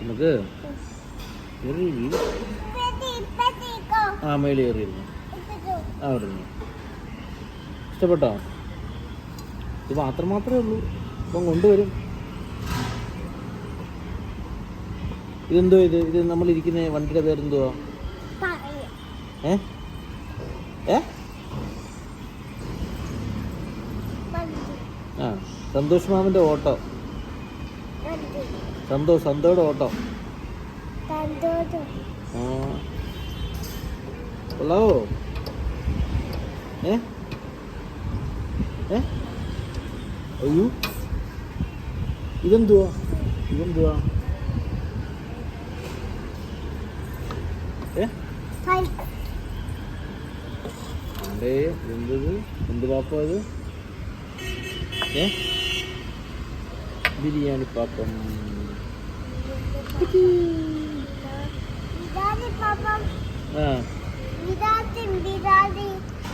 നമുക്ക് ആ മേളിൽ കയറിയിരുന്നു. അവിടെ ഇഷ്ടപ്പെട്ടോ? ഇത് മാത്രം മാത്രമേ ഉള്ളൂ. ഇപ്പം കൊണ്ടുവരും. ഇതെന്തോ ഇത്? ഇത് നമ്മൾ ഇരിക്കുന്ന വണ്ടിയുടെ പേരെന്തുവാ? ഏ? ഏ? ആ സന്തോഷ് മാമന്റെ ഓട്ടോ. സന്തോഷ് സന്തോയുടെ ഓട്ടോ. ആ. കൊള്ളാവോ? ഏ? ഏ? അയ്യോ. ഇതെന്തുവാ? ഇതെന്തുവാ? ഏ? അണ്ടേ എന്തത്? എന്ത് പാപ്പ ഇത്? ഏ? ബിരിയാണി പാപ്പം.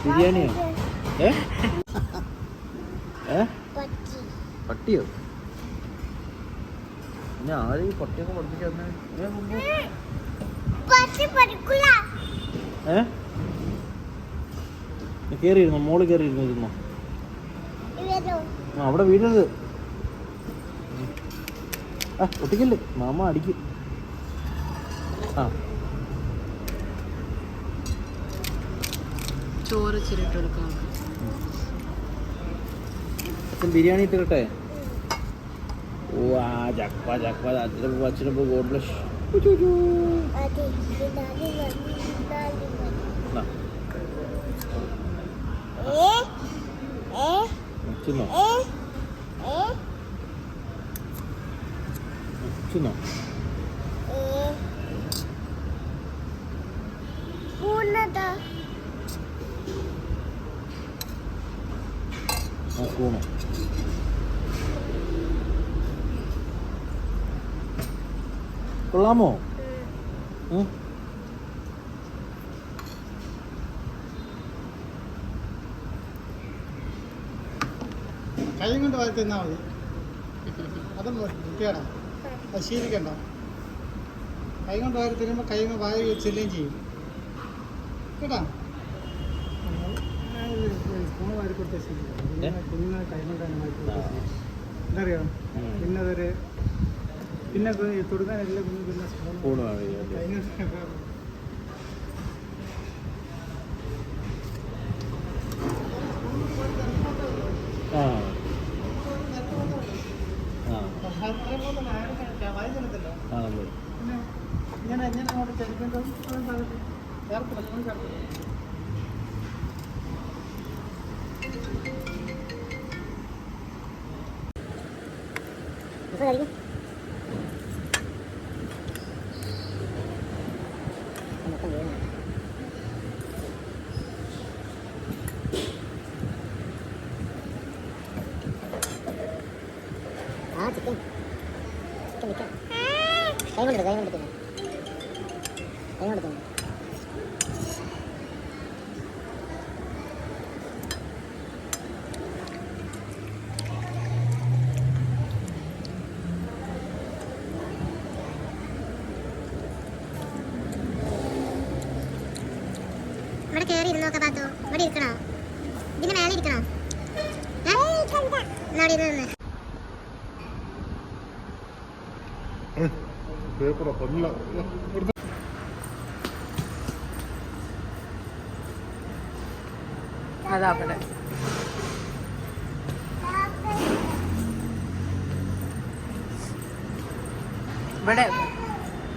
ബിരിയാണിയോ? പട്ടിയോ? പിന്നെ ആരും ഈ പട്ടിയൊക്കെ പഠിപ്പിച്ചു ഏ കയറിയിരുന്നോ മോൾ കയറിയിരുന്നു ഇരുന്നോ അവിടെ വീഴരുത് ആ ഒട്ടിക്കല്ലേ? മാമ അടിക്കും. ആ. ചോറ് ഇച്ചിരിട്ട് കൊടുക്കാം അച്ഛൻ ബിരിയാണി ഇട്ടിട്ടെ? ഓ ആ ചക്ക ചക്ക അച്ഛനപ്പോ അച്ഛനപ്പോ ഗോഡ് ബ്ലഷ് അച്ഛനോ ആ സ്പൂണോ കൊള്ളാമോ? കൈ കൊണ്ട് വാരി തിന്നാൽ മതി. അതും വൃത്തിയാടാ അത് ശീലിക്കണ്ട. കൈ കൊണ്ട് വാരി തരുമ്പോൾ കൈ വാരി ചെല്ലുകയും ചെയ്യും. കേട്ടാ? സ്പൂൺ വാരി കൊടുത്ത ശീലിക്കണം കുഞ്ഞുങ്ങളെ കൈ കൊണ്ട് തന്നെ വാരി കൊടുത്താൽ ശീലിക്കണം. എന്തറിയോ ഉം. പിന്നെ അതൊരു പിന്നെ തൊടുക്കാനല്ല പിന്നെ പിന്നെ സ്പൂൺ കൈ കൊണ്ട് chicken. Chicken, chicken. Diamond, diamond, diamond. കൈ കൊണ്ടിട്ട് ഇവിടെ കയറി ഇരുന്നോക്കെ പാത്തു. ഇവിടെ ഇരിക്കണോ? ഇതിന്റെ മേലെ ഇരിക്കണോ? ഏ? എന്നാ അവിടെ ഇരുന്ന് നിന്ന്. പേപ്പറോ കൊല്ല അതാ അവിടെ. ഇവിടെ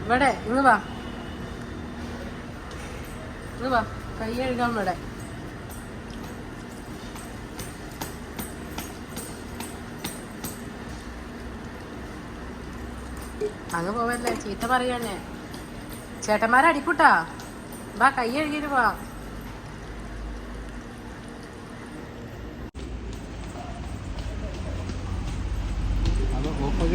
ഇവിടെ ഇങ്ങ് വാ. ഇങ്ങ് വാ കൈ കഴുകാൻ ഇവിടെ. അങ്ങ് പോവല്ലേ ചീത്ത പറയണേ ചേട്ടന്മാരെ അടിക്കൂട്ടാ. വാ കൈ കഴുകിയിട്ട് വാ അത് ഓഫാക്കിയിട്ട്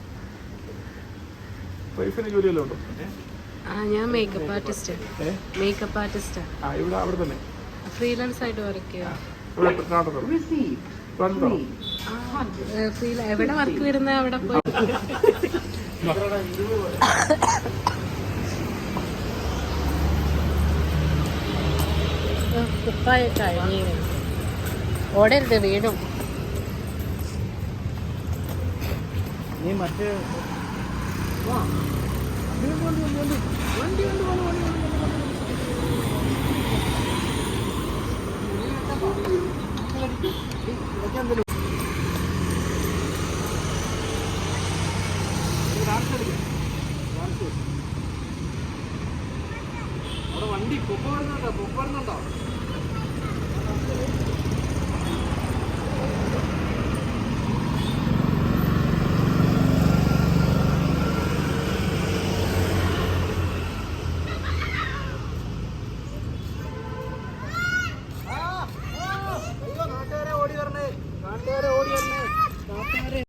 വൈഫിന് ജോലിയെല്ലാം ഉണ്ടോ? ആ ഞാൻ മേക്കപ്പ് ആർട്ടിസ്റ്റ് മേക്കപ്പ് ആർട്ടിസ്റ്റ് ആ. ഇവിടെ അവിടെ തന്നെ. ഫ്രീലാൻസ് ആയിട്ട് വർക്ക് ചെയ്യാം ഇവിടെ ട്രിവാൻഡ്രത്തോ? ട്രിവാൻഡ്രത്താണോ? എവിടെ വർക്ക് വരുന്ന അവിടെ പോയി. കുപ്പായ കഴിഞ്ഞു ഓടരുത് വീടും നീ മറ്റേ അവിടെ വണ്ടി പൊക്ക വരുന്നുണ്ടോ? പൊക്ക വരുന്നുണ്ടോ?